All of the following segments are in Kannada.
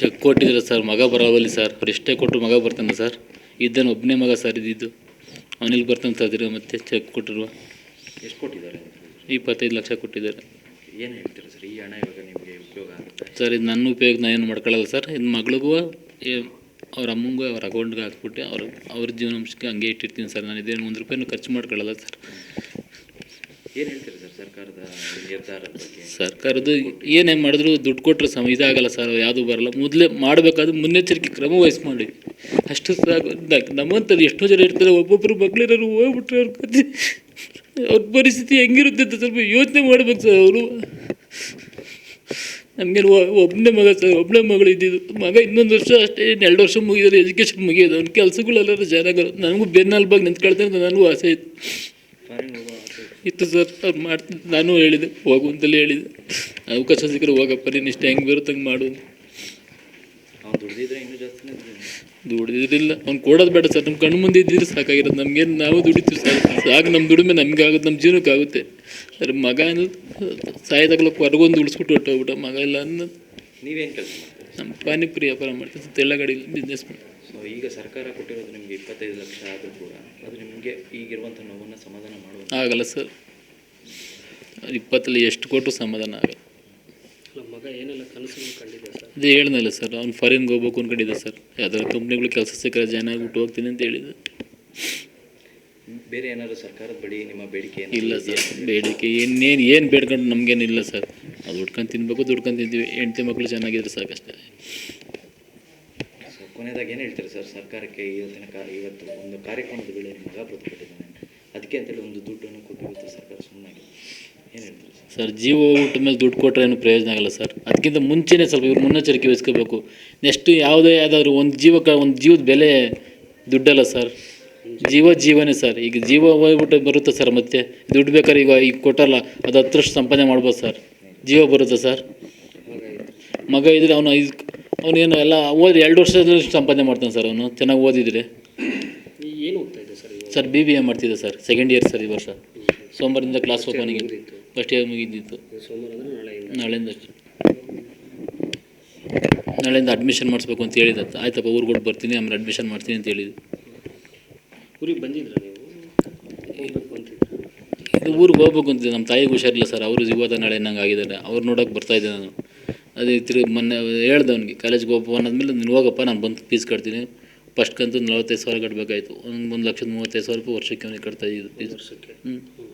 ಚೆಕ್ ಕೊಟ್ಟಿದ್ರು ಸರ್ ಮಗ ಬರೋವಲ್ಲಿ ಸರ್ ಅವ್ರು ಎಷ್ಟೇ ಕೊಟ್ಟರು ಮಗ ಬರ್ತಾನೆ ಸರ್. ಇದ್ದಾನೆ ಒಬ್ಬನೇ ಮಗ ಸರ್ ಇದ್ದಿದ್ದು. ಅವನಿಗೆ ಬರ್ತಾನೆ ಸರ್ ಮತ್ತೆ ಚೆಕ್ ಕೊಟ್ಟಿರುವ. ಎಷ್ಟು ಕೊಟ್ಟಿದ್ದಾರೆ? ಇಪ್ಪತ್ತೈದು ಲಕ್ಷ ಕೊಟ್ಟಿದ್ದಾರೆ. ಏನು ಹೇಳ್ತೀರಾ ಸರ್ ಈ ಹಣ ಇವಾಗ ನಿಮಗೆ ಉಪಯೋಗ ಆಗುತ್ತೆ? ಸರ್ ಇದು ನನ್ನ ಉಪಯೋಗ ನಾನು ಏನು ಮಾಡ್ಕೊಳ್ಳಲ್ಲ ಸರ್. ಇದು ಮಗಳಿಗೂ ಅವ್ರ ಅಮ್ಮಂಗೂ ಅವ್ರ ಅಕೌಂಟ್ಗೆ ಹಾಕ್ಬಿಟ್ಟು ಅವ್ರ ಅವ್ರ ಜೀವನಾಂಶಕ್ಕೆ ಹಂಗೆ ಇಟ್ಟಿರ್ತೀನಿ ಸರ್. ನಾನು ಇದೇನು ಒಂದು ರೂಪಾಯಿನೂ ಖರ್ಚು ಮಾಡ್ಕೊಳ್ಳಲ್ಲ ಸರ್. ಏನು ಹೇಳ್ತೀರಾ ಸರ್ ಸರ್ಕಾರದ ಬಗ್ಗೆ? ಸರ್ಕಾರದ್ದು ಏನೇ ಮಾಡಿದ್ರು ದುಡ್ಡು ಕೊಟ್ಟರೆ ಸಮ ಇದಾಗಲ್ಲ ಸರ್, ಯಾವುದೂ ಬರಲ್ಲ. ಮೊದಲೇ ಮಾಡಬೇಕಾದ್ರೆ ಮುನ್ನೆಚ್ಚರಿಕೆ ಕ್ರಮ ವಹಿಸಿ ಮಾಡಿ ಅಷ್ಟು ಸಾಕು ನಮ್ಮಂಥದ್ದು ಎಷ್ಟೋ ಜನ ಇರ್ತಾರೆ ಒಬ್ಬೊಬ್ಬರು ಮಗಳಿರೋರು ಹೋಗ್ಬಿಟ್ರೆ ಅವ್ರ ಕತೆ ಅವ್ರ ಪರಿಸ್ಥಿತಿ ಹೆಂಗಿರುತ್ತೆ ಅಂತ ಸ್ವಲ್ಪ ಯೋಚನೆ ಮಾಡ್ಬೇಕು ಸರ್ ಅವರು. ನಮಗೆ ಒಬ್ಬನೇ ಮಗ ಸರ್ ಒಬ್ಬನೇ ಮಗಳು ಇದ್ದಿದ್ದು. ಮಗ ಇನ್ನೊಂದು ವರ್ಷ ಅಷ್ಟೇ, ಎರಡು ವರ್ಷ ಮುಗಿದ್ರೆ ಎಜುಕೇಷನ್ ಮುಗಿಯೋದು. ಅವ್ನ ಕೆಲಸಗಳೆಲ್ಲರೂ ಜನಗಳು ನನಗೂ ಬೆನ್ನೆಲುಬಾಗಿ ನಿಂತ್ಕೊಳ್ತಾರೆ ಅಂತ ನನಗೂ ಆಸೆ ಇತ್ತು. ಇತ್ತು ಸರ್ ಅವ್ರು ಮಾಡ್ತೀನಿ ನಾನು ಹೇಳಿದೆ ಹೋಗು ಅಂತಲೇ ಹೇಳಿದೆ. ಅವಕಾಶ ಸಿಕ್ಕರೆ ಹೋಗಪ್ಪ ನೀನು ಇಷ್ಟ ಹೆಂಗೆ ಬರುತ್ತೆ ಹಂಗೆ ಮಾಡು. ದುಡಿದಿರಲಿಲ್ಲ ಅವ್ನು ಕೊಡೋದು ಬೇಡ ಸರ್ ನಮ್ಮ ಕಣ್ಣು ಮುಂದೆ ಇದ್ದಿದ್ರೆ ಸಾಕಾಗಿರೋದು ನಮಗೇನು ನಾವು ದುಡಿತೀವಿ ಸರ್. ಸಾಕು ನಮ್ಮ ದುಡಿಮೆ ನಮ್ಗೆ ಆಗುತ್ತೆ ನಮ್ಮ ಜೀವನಕ್ಕೆ ಆಗುತ್ತೆ. ಸರ್ ಮಗ ಸಾಯದಾಗಲಕ್ಕೆ ಹೊರಗೊಂದು ಉಳಿಸ್ಬಿಟ್ಟು ಹೊಟ್ಟೋಗ್ಬಿಟ್ಟ ಮಗ ಇಲ್ಲ ಅನ್ನೋದು. ನೀವೇನು ಕೆಲಸ ನಮ್ಮ ಪಾನಿಪುರಿ ವ್ಯಾಪಾರ ಮಾಡ್ತೀವಿ ತೆಳ್ಳಗಡಿ ಬಿಸ್ನೆಸ್ ಮಾಡಿ. ಈಗ ಸರ್ಕಾರ ಕೊಟ್ಟಿರೋದು ನಿಮಗೆ ಇಪ್ಪತ್ತೈದು ಲಕ್ಷ ಆದರೂ ಕೂಡ ಅದು ನಿಮಗೆ ಈಗಿರುವಂಥ ನೋವನ್ನು ಸಮಾಧಾನ ಮಾಡುವಂಥ ಆಗಲ್ಲ ಸರ್. ಇಪ್ಪತ್ತಲ್ಲಿ ಎಷ್ಟು ಕೊಟ್ಟರು ಸಮಾಧಾನ ಆಗಲ್ಲ. ನಮ್ಮ ಮಗ ಏನೆಲ್ಲ ಕನಸುಗಳು ಕಂಡಿದೆ ಸರ್? ಅದೇ ಹೇಳಿದ್ನಲ್ಲ ಸರ್ ಅವ್ನು ಫಾರಿನ್ಗೆ ಹೋಗ್ಬೇಕು ಅನ್ಕೊಂಡಿದ್ದೆ ಸರ್. ಯಾವ್ದಾದ್ರು ಕಂಪ್ನಿಗಳು ಕೆಲಸ ಸಿಕ್ಕರೆ ಜನ ಬಿಟ್ಟು ಹೋಗ್ತೀನಿ ಅಂತ ಹೇಳಿದ್ದೆ. ಬೇರೆ ಏನಾದರೂ ಸರ್ಕಾರದ ಬಳಿ ನಿಮ್ಮ ಬೇಡಿಕೆ ಇಲ್ಲ ಸರ್ ಬೇಡಿಕೆ ಏನೇನು ಏನು ಬೇಡ್ಕೊಂಡು ನಮಗೇನಿಲ್ಲ ಸರ್. ಅದು ದುಡ್ಕೊಂಡು ತಿನ್ಬೇಕು ದುಡ್ಕೊಂಡು ತಿಂತೀವಿ. ಹೆಂಡತಿ ಮಕ್ಕಳು ಚೆನ್ನಾಗಿದ್ರೆ ಸಾಕಷ್ಟೇ. ಕೊನೆಯದಾಗಿ ಏನು ಹೇಳ್ತೀರಿ ಸರ್? ಸರ್ಕಾರಕ್ಕೆ ಇವತ್ತಿನ ಕಾ ಇವತ್ತು ಒಂದು ಕಾರ್ಯಕ್ರಮದ ವೇಳೆ ಮಗ ಬದುಕಿಟ್ಟಿದ್ದಾನೆ ಅದಕ್ಕೆ ಅಂತೇಳಿ ಒಂದು ದುಡ್ಡನ್ನು ಕೊಟ್ಟು ಇವತ್ತು ಸರ್ಕಾರ ಸುಮ್ಮನಾಗಿದೆ ಏನು ಹೇಳ್ತೀರಿ ಸರ್? ಸರ್ ಜೀವ ಊಟ ಮೇಲೆ ದುಡ್ಡು ಕೊಟ್ಟರೆ ಏನು ಪ್ರಯೋಜನ ಆಗಲ್ಲ ಸರ್. ಅದಕ್ಕಿಂತ ಮುಂಚೆನೇ ಸ್ವಲ್ಪ ಇವ್ರು ಮುನ್ನೆಚ್ಚರಿಕೆ ವಹಿಸ್ಕೋಬೇಕು. ನೆಕ್ಸ್ಟ್ ಯಾವುದೇ ಯಾವ್ದಾದ್ರು ಒಂದು ಜೀವಕ್ಕೆ ಒಂದು ಜೀವದ ಬೆಲೆ ದುಡ್ಡಲ್ಲ ಸರ್. ಜೀವ ಜೀವನೇ ಸರ್. ಈಗ ಜೀವ ಹೋಗ್ಬಿಟ್ಟು ಬರುತ್ತೆ ಸರ್ ಮತ್ತೆ. ದುಡ್ಡು ಬೇಕಾದ್ರೆ ಈಗ ಈಗ ಕೊಟ್ಟಲ್ಲ ಅದು ಹತ್ತರಷ್ಟು ಸಂಪಾದನೆ ಮಾಡ್ಬೋದು ಸರ್. ಜೀವ ಬರುತ್ತೆ ಸರ್. ಮಗ ಇದ್ರೆ? ಅವನು ಇದು ಅವನೇನು ಎಲ್ಲ ಓದಿ ಎರಡು ವರ್ಷದಲ್ಲಿ ಸಂಪಾದನೆ ಮಾಡ್ತಾನೆ ಸರ್ ಅವನು ಚೆನ್ನಾಗಿ ಓದಿದ್ರೆ. ಏನು ಓದ್ತಾ ಇದೆ sir sir B B A ಮಾಡ್ತಿದ್ದೆ ಸರ್ ಸೆಕೆಂಡ್ ಇಯರ್ ಸರ್ ಈ ವರ್ಷ. ಸೋಮವಾರದಿಂದ ಕ್ಲಾಸ್ ಓಪನಿಂಗ್. ಫಸ್ಟ್ ಇಯರ್ ಮುಗಿದಿತ್ತು. ನಾಳೆಯಿಂದ. ನಾಳೆಯಿಂದ ಅಡ್ಮಿಷನ್ ಮಾಡಿಸ್ಬೇಕು ಅಂತ ಹೇಳಿದ ಆಯ್ತಪ್ಪ ಊರ್ಗೊಟ್ಟು ಬರ್ತೀನಿ ಆಮೇಲೆ ಅಡ್ಮಿಷನ್ ಮಾಡ್ತೀನಿ ಅಂತ ಹೇಳಿದ್ದು ಊರಿಗೆ ಬಂದಿದ್ರ ನೀವು? ಇದು ಊರಿಗೆ ಹೋಗ್ಬೇಕು ಅಂತ ನಮ್ಮ ತಾಯಿಗೆ ಹುಷಾರಿಲ್ಲ ಸರ್. ಅವರು ಇವತ್ತು ನಾಳೆ ನಂಗೆ ಆಗಿದ್ದಾರೆ. ಅವ್ರು ನೋಡೋಕೆ ಬರ್ತಾಯಿದ್ದೆ ನಾನು. ಅದೇ ತಿರುಗಿ ಮೊನ್ನೆ ಹೇಳ್ದೆ ಅವ್ನಿಗೆ ಕಾಲೇಜ್ಗೆ ಹೋಗಪ್ಪ ಅನ್ನೋದ್ಮೇಲೆ ನೀನು ಹೋಗಪ್ಪ ನಾನು ಬಂದು ಫೀಸ್ ಕಟ್ತೀನಿ. ಫಸ್ಟ್ ಕಂತು ನಲವತ್ತೈದು ಸಾವಿರ ಕಟ್ಟಬೇಕಾಯ್ತು ಒಂದು ಒಂದು ಲಕ್ಷದ ಮೂವತ್ತೈದು ಸಾವಿರ ರೂಪಾಯಿ ವರ್ಷಕ್ಕೆ ಅವನಿಗೆ ಕಟ್ತಾ ಇದ್ದು ಫೀಸ್ ವರ್ಷಕ್ಕೆ? ಹ್ಞೂ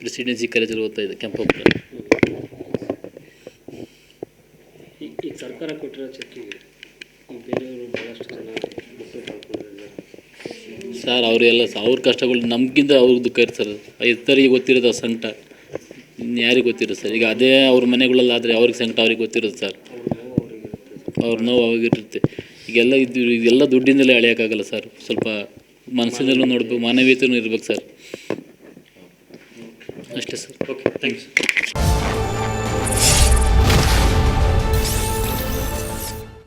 ಪ್ರೆಸಿಡೆನ್ಸಿ ಕಾಲೇಜಲ್ಲಿ ಓದ್ತಾ ಇದ್ದೆ ಕೆಂಪಪ್ಪಳ ಈಗ ಸರ್ಕಾರ ಕೊಟ್ಟಿರೋ ಚೆಕ್ಕಿಗೆ ಈ ಬೇರೆಯವರು ಭಾಳಷ್ಟು ಜನ ಸರ್ ಅವರೆಲ್ಲ ಅವ್ರ ಕಷ್ಟಗಳು ನಮಗಿಂತ ಅವ್ರ ದುಃಖ ಇರ್ತಾರೆ ಇರ್ತರಿಗೆ ಗೊತ್ತಿರೋದು ಆ ಸಂಕಟ. ಯಾರಿಗೆ ಗೊತ್ತಿರುತ್ತೆ ಸರ್? ಈಗ ಅದೇ ಅವ್ರ ಮನೆಗಳಲ್ಲಾದರೆ ಅವ್ರಿಗೆ ಸಂಕಟ, ಅವ್ರಿಗೆ ಗೊತ್ತಿರುತ್ತೆ ಸರ್. ಅವ್ರ ನೋವು ಅವಾಗಿರುತ್ತೆ ಈಗೆಲ್ಲ ಇದು ಇದೆಲ್ಲ ದುಡ್ಡಿಂದಲೇ ಅಳೆಯೋಕ್ಕಾಗಲ್ಲ ಸರ್. ಸ್ವಲ್ಪ ಮನಸ್ಸಿನಲ್ಲೂ ನೋಡಬೇಕು ಮಾನವೀಯತೆಯೂ ಇರ್ಬೇಕು ಸರ್. ಅಷ್ಟೇ ಸರ್. Okay thanks